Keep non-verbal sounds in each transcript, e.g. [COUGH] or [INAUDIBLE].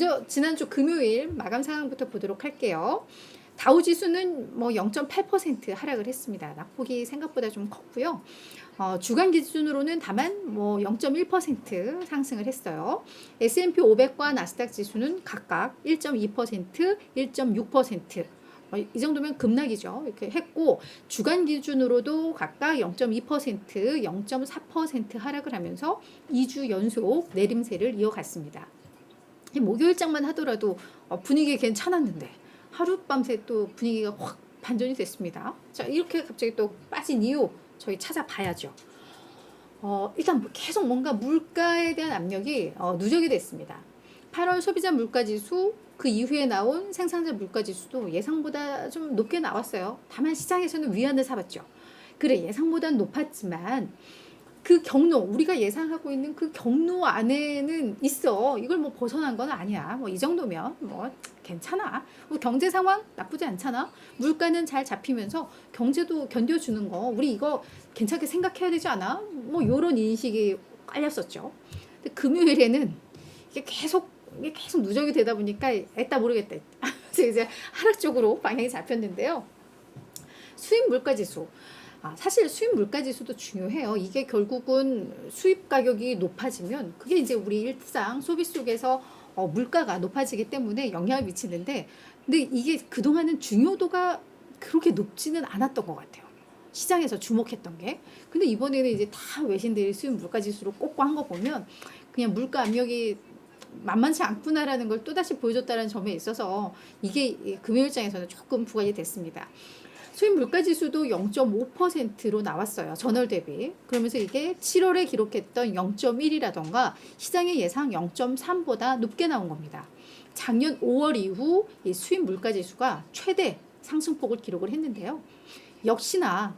먼저 지난주 금요일 마감 상황부터 보도록 할게요. 다우 지수는 뭐 0.8% 하락을 했습니다. 낙폭이 생각보다 좀 컸고요. 어, 주간 기준으로는 다만 뭐 0.1% 상승을 했어요. S&P 500과 나스닥 지수는 각각 1.2%, 1.6%. 어, 이 정도면 급락이죠. 이렇게 했고 주간 기준으로도 각각 0.2%, 0.4% 하락을 하면서 2주 연속 내림세를 이어갔습니다. 이 목요일장만 하더라도 어, 분위기 괜찮았는데 하룻밤새 또 분위기가 확 반전이 됐습니다. 자 이렇게 갑자기 또 빠진 이유 저희 찾아봐야죠. 어, 일단 계속 뭔가 물가에 대한 압력이 어, 누적이 됐습니다. 8월 소비자 물가지수 그 이후에 나온 생산자 물가지수도 예상보다 좀 높게 나왔어요. 다만 시장에서는 위안을 사봤죠. 그래 예상보다는 높았지만 그 경로 우리가 예상하고 있는 그 경로 안에는 있어. 이걸 뭐 벗어난 건 아니야. 뭐 이 정도면 뭐 괜찮아. 뭐 경제 상황 나쁘지 않잖아. 물가는 잘 잡히면서 경제도 견뎌주는 거. 우리 이거 괜찮게 생각해야 되지 않아? 뭐 요런 인식이 깔렸었죠. 근데 금요일에는 이게 계속 이게 계속 누적이 되다 보니까 애따 모르겠다 그래서 이제 하락 쪽으로 방향이 잡혔는데요. 수입 물가 지수 아, 사실 수입 물가 지수도 중요해요. 이게 결국은 수입 가격이 높아지면 그게 이제 우리 일상 소비 속에서 어, 물가가 높아지기 때문에 영향을 미치는데 근데 이게 그동안은 중요도가 그렇게 높지는 않았던 것 같아요. 시장에서 주목했던 게. 근데 이번에는 이제 다 외신들이 수입 물가 지수로 꽂고 한 거 보면 그냥 물가 압력이 만만치 않구나라는 걸 또다시 보여줬다는 점에 있어서 이게 금요일장에서는 조금 부각이 됐습니다. 수입 물가 지수도 0.5%로 나왔어요. 전월 대비. 그러면서 이게 7월에 기록했던 0.1이라던가 시장의 예상 0.3보다 높게 나온 겁니다. 작년 5월 이후 이 수입 물가 지수가 최대 상승폭을 기록을 했는데요. 역시나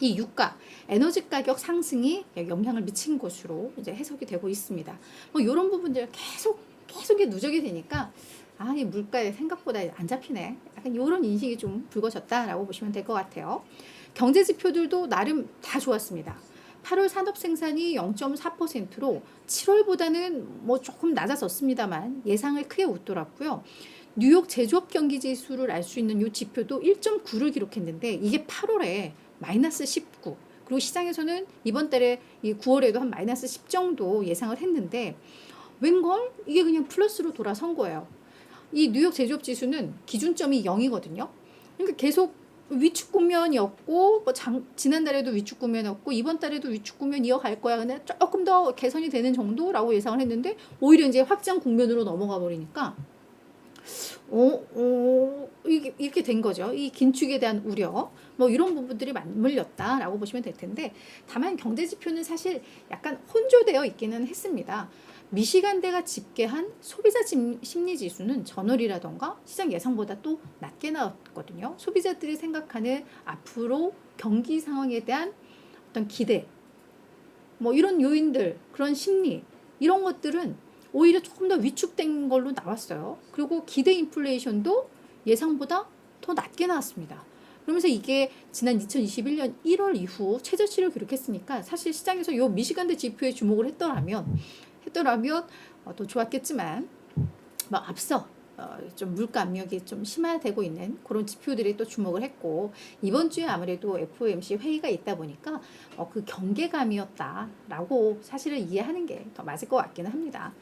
이 유가, 에너지 가격 상승이 영향을 미친 것으로 이제 해석이 되고 있습니다. 뭐 이런 부분들 계속 계속 누적이 되니까 아, 이 물가에 생각보다 안 잡히네. 약간 이런 인식이 좀 붉어졌다라고 보시면 될 것 같아요. 경제 지표들도 나름 다 좋았습니다. 8월 산업 생산이 0.4%로 7월보다는 뭐 조금 낮아졌습니다만 예상을 크게 웃돌았고요. 뉴욕 제조업 경기 지수를 알 수 있는 이 지표도 1.9를 기록했는데 이게 8월에 마이너스 19 그리고 시장에서는 이번 달에 이 9월에도 한 마이너스 10 정도 예상을 했는데 웬걸 이게 그냥 플러스로 돌아선 거예요. 이 뉴욕 제조업 지수는 기준점이 0이거든요. 그러니까 계속 위축 국면이었고 뭐 장, 지난달에도 위축 국면이었고 이번 달에도 위축 국면 이어갈 거야. 근데 조금 더 개선이 되는 정도라고 예상을 했는데 오히려 이제 확장 국면으로 넘어가 버리니까 어, 어, 이게, 이렇게 된 거죠. 이 긴축에 대한 우려, 뭐 이런 부분들이 맞물렸다라고 보시면 될 텐데, 다만 경제 지표는 사실 약간 혼조되어 있기는 했습니다. 미시간대가 집계한 소비자 심리 지수는 전월이라던가 시장 예상보다 또 낮게 나왔거든요. 소비자들이 생각하는 앞으로 경기 상황에 대한 어떤 기대, 뭐 이런 요인들, 그런 심리, 이런 것들은 오히려 조금 더 위축된 걸로 나왔어요. 그리고 기대 인플레이션도 예상보다 더 낮게 나왔습니다. 그러면서 이게 지난 2021년 1월 이후 최저치를 기록했으니까 사실 시장에서 요 미시간대 지표에 주목을 했더라면 했더라면 어, 더 좋았겠지만 뭐 앞서 어, 좀 물가 압력이 좀 심화되고 있는 그런 지표들이 또 주목을 했고 이번 주에 아무래도 FOMC 회의가 있다 보니까 어, 그 경계감이었다라고 사실을 이해하는 게 더 맞을 것 같기는 합니다.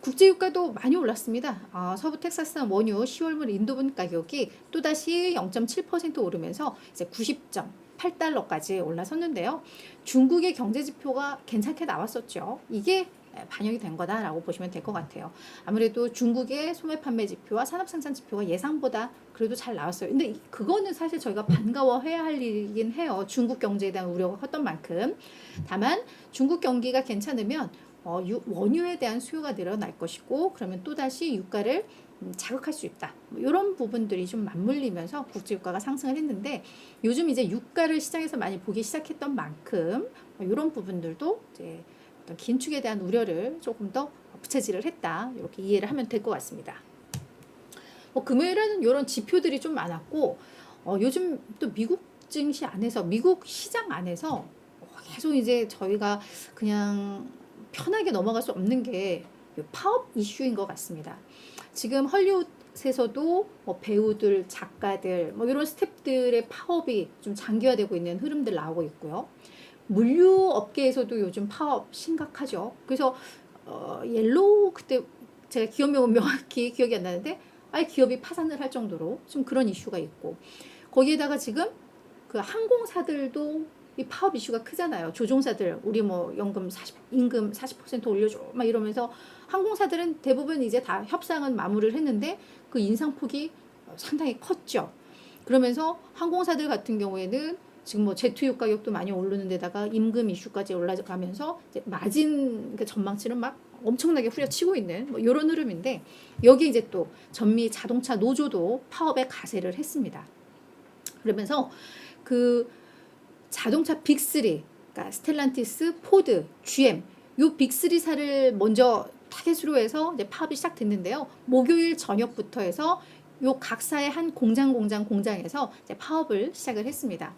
국제유가도 많이 올랐습니다. 어, 서부 텍사스산 원유 10월물 인도분 가격이 또다시 0.7% 오르면서 이제 90점 8달러까지 올라섰는데요. 중국의 경제 지표가 괜찮게 나왔었죠. 이게 반영이 된 거다라고 보시면 될 것 같아요. 아무래도 중국의 소매 판매 지표와 산업 생산 지표가 예상보다 그래도 잘 나왔어요. 근데 그거는 사실 저희가 반가워해야 할 일이긴 해요. 중국 경제에 대한 우려가 컸던 만큼. 다만 중국 경기가 괜찮으면 어, 유, 원유에 대한 수요가 늘어날 것이고 그러면 또다시 유가를 음, 자극할 수 있다. 뭐 이런 부분들이 좀 맞물리면서 국제유가가 상승을 했는데 요즘 이제 유가를 시장에서 많이 보기 시작했던 만큼 이런 부분들도 이제 어떤 긴축에 대한 우려를 조금 더 부채질을 했다. 이렇게 이해를 하면 될 것 같습니다. 뭐 금요일에는 이런 지표들이 좀 많았고 어, 요즘 또 미국 증시 안에서 미국 시장 안에서 계속 이제 저희가 그냥 편하게 넘어갈 수 없는 게이 파업 이슈인 것 같습니다. 지금 헐리우드에서도 뭐 배우들, 작가들, 뭐 이런 스탭들의 파업이 좀 장기화되고 있는 흐름들 나오고 있고요. 물류 업계에서도 요즘 파업 심각하죠. 그래서 어, 옐로우 그때 제가 기업명은 [LAUGHS] 명확히 기억이 안 나는데 아예 기업이 파산을 할 정도로 좀 그런 이슈가 있고 거기에다가 지금 그 항공사들도 이 파업 이슈가 크잖아요. 조종사들 우리 뭐 연금 40 임금 40% 올려줘 막 이러면서 항공사들은 대부분 이제 다 협상은 마무리를 했는데 그 인상폭이 상당히 컸죠. 그러면서 항공사들 같은 경우에는 지금 뭐 제트유 가격도 많이 오르는 데다가 임금 이슈까지 올라가면서 마진 그 전망치는 막 엄청나게 후려치고 있는 뭐 이런 흐름인데 여기 이제 또 전미 자동차 노조도 파업에 가세를 했습니다. 그러면서 그 자동차 빅3 그러니까 스텔란티스, 포드, GM 요 빅3사를 먼저 타겟으로 해서 이제 파업이 시작됐는데요. 목요일 저녁부터 해서 요 각사의 한 공장 공장 공장에서 파업을 시작을 했습니다.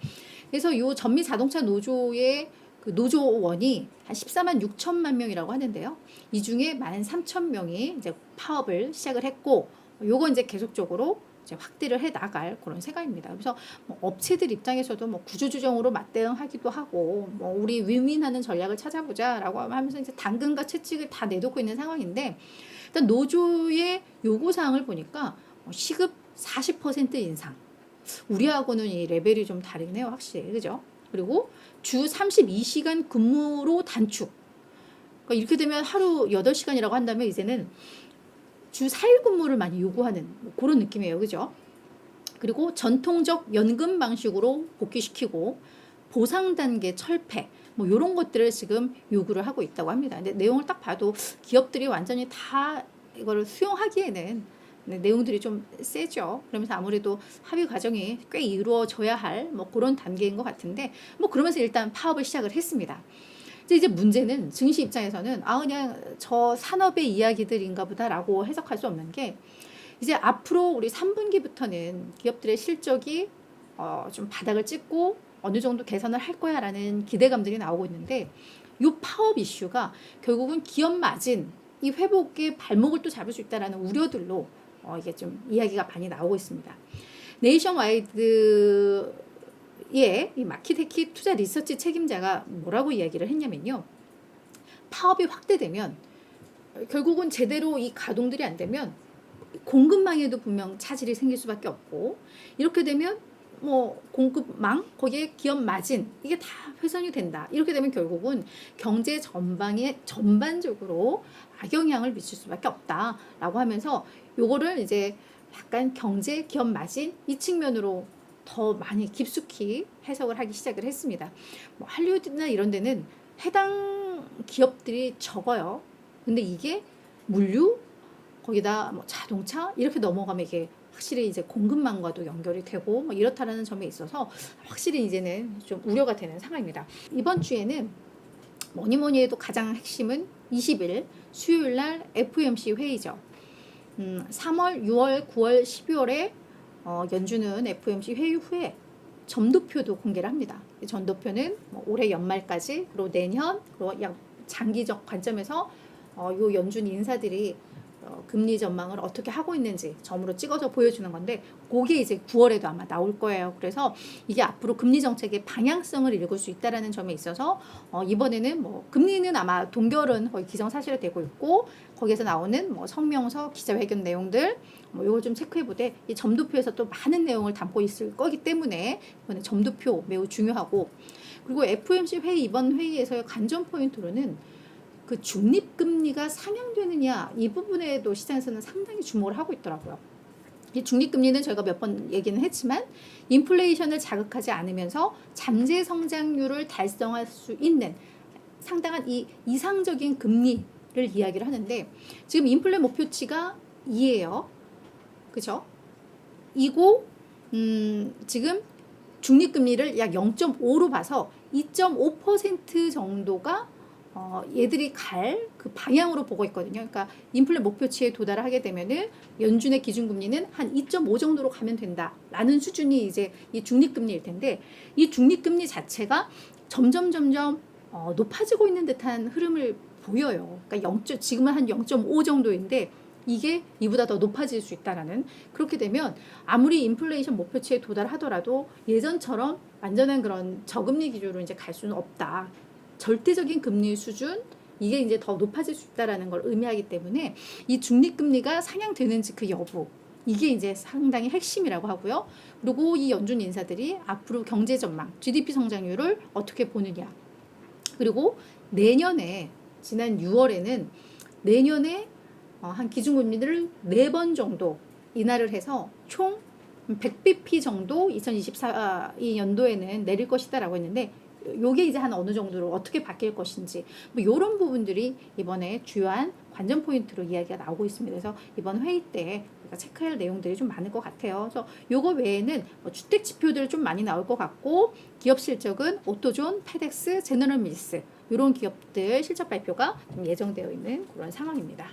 그래서 요 전미 자동차 노조의 그 노조원이 한 14만 6천만 명이라고 하는데요. 이 중에 1만 3천 명이 이제 파업을 시작을 했고 요거 이제 계속적으로 이제 확대를 해 나갈 그런 생각입니다. 그래서 뭐 업체들 입장에서도 뭐 구조조정으로 맞대응하기도 하고 뭐 우리 윈윈하는 전략을 찾아보자라고 하면서 이제 당근과 채찍을 다 내놓고 있는 상황인데 일단 노조의 요구 사항을 보니까 뭐 시급 40% 인상. 우리하고는 이 레벨이 좀 다르네요, 확실히. 그죠? 그리고 주 32시간 근무로 단축. 그러니까 이렇게 되면 하루 8시간이라고 한다면 이제는 주 4일 근무를 많이 요구하는 뭐 그런 느낌이에요. 그죠? 그리고 전통적 연금 방식으로 복귀시키고 보상 단계 철폐 뭐 이런 것들을 지금 요구를 하고 있다고 합니다. 근데 내용을 딱 봐도 기업들이 완전히 다 이거를 수용하기에는 네, 내용들이 좀 세죠. 그러면서 아무래도 합의 과정이 꽤 이루어져야 할 뭐 그런 단계인 것 같은데 뭐 그러면서 일단 파업을 시작을 했습니다. 이제 이제 문제는 증시 입장에서는 아 그냥 저 산업의 이야기들인가 보다라고 해석할 수 없는 게 이제 앞으로 우리 3분기부터는 기업들의 실적이 어, 좀 바닥을 찍고 어느 정도 개선을 할 거야라는 기대감들이 나오고 있는데 이 파업 이슈가 결국은 기업 마진 이 회복의 발목을 또 잡을 수 있다라는 우려들로 어, 이게 좀 이야기가 많이 나오고 있습니다. 네이션와이드의 이 마키테키 투자 리서치 책임자가 뭐라고 이야기를 했냐면요. 파업이 확대되면 결국은 제대로 이 가동들이 안 되면 공급망에도 분명 차질이 생길 수밖에 없고 이렇게 되면 뭐 공급망? 거기에 기업 마진? 이게 다 훼손이 된다. 이렇게 되면 결국은 경제 전방에 전반적으로 악영향을 미칠 수밖에 없다라고 하면서 요거를 이제 약간 경제 기업 마진 이 측면으로 더 많이 깊숙이 해석을 하기 시작을 했습니다. 뭐 할리우드나 이런 데는 해당 기업들이 적어요. 근데 이게 물류? 거기다 뭐 자동차? 이렇게 넘어가면 이게 확실히 이제 공급망과도 연결이 되고 뭐 이렇다라는 점에 있어서 확실히 이제는 좀 우려가 되는 상황입니다. 이번 주에는 뭐니 뭐니 해도 가장 핵심은 20일 수요일 날 FOMC 회의죠. 음, 3월, 6월, 9월, 12월에 어, 연준은 FOMC 회의 후에 점도표도 공개를 합니다. 이 점도표는 뭐 올해 연말까지 그리고 내년 그리고 약 장기적 관점에서 어, 요 연준 인사들이 어, 금리 전망을 어떻게 하고 있는지 점으로 찍어서 보여주는 건데 그게 이제 9월에도 아마 나올 거예요. 그래서 이게 앞으로 금리 정책의 방향성을 읽을 수 있다라는 점에 있어서 어, 이번에는 뭐 금리는 아마 동결은 거의 기정사실화 되고 있고 거기에서 나오는 뭐 성명서 기자회견 내용들 뭐 이걸 좀 체크해 보되 이 점도표에서 또 많은 내용을 담고 있을 거기 때문에 이번에 점도표 매우 중요하고 그리고 FOMC 회의 이번 회의에서의 관전 포인트로는 그 중립금리가 상향되느냐 이 부분에도 시장에서는 상당히 주목을 하고 있더라고요. 이 중립금리는 저희가 몇 번 얘기는 했지만 인플레이션을 자극하지 않으면서 잠재 성장률을 달성할 수 있는 상당한 이 이상적인 금리를 이야기를 하는데 지금 인플레 목표치가 2예요. 그죠? 이고 음, 지금 중립금리를 약 0.5로 봐서 2.5% 정도가 어, 얘들이 갈 그 방향으로 보고 있거든요. 그러니까 인플레 목표치에 도달하게 되면은 연준의 기준금리는 한 2.5 정도로 가면 된다라는 수준이 이제 이 중립금리일 텐데 이 중립금리 자체가 점점 점점 어, 높아지고 있는 듯한 흐름을 보여요. 그러니까 0. 지금은 한 0.5 정도인데 이게 이보다 더 높아질 수 있다라는 그렇게 되면 아무리 인플레이션 목표치에 도달하더라도 예전처럼 완전한 그런 저금리 기조로 이제 갈 수는 없다. 절대적인 금리 수준 이게 이제 더 높아질 수 있다라는 걸 의미하기 때문에 이 중립금리가 상향되는지 그 여부 이게 이제 상당히 핵심이라고 하고요. 그리고 이 연준 인사들이 앞으로 경제 전망, GDP 성장률을 어떻게 보느냐. 그리고 내년에 지난 6월에는 내년에 어, 한 기준금리를 네 번 정도 인하를 해서 총 100bp 정도 2024 이 연도에는 내릴 것이다라고 했는데 요게 이제 한 어느 정도로 어떻게 바뀔 것인지 뭐 이런 부분들이 이번에 주요한 관전 포인트로 이야기가 나오고 있습니다. 그래서 이번 회의 때 우리가 체크할 내용들이 좀 많을 것 같아요. 그래서 요거 외에는 뭐 주택 지표들 좀 많이 나올 것 같고 기업 실적은 오토존, 페덱스, 제너럴 밀스 이런 기업들 실적 발표가 좀 예정되어 있는 그런 상황입니다.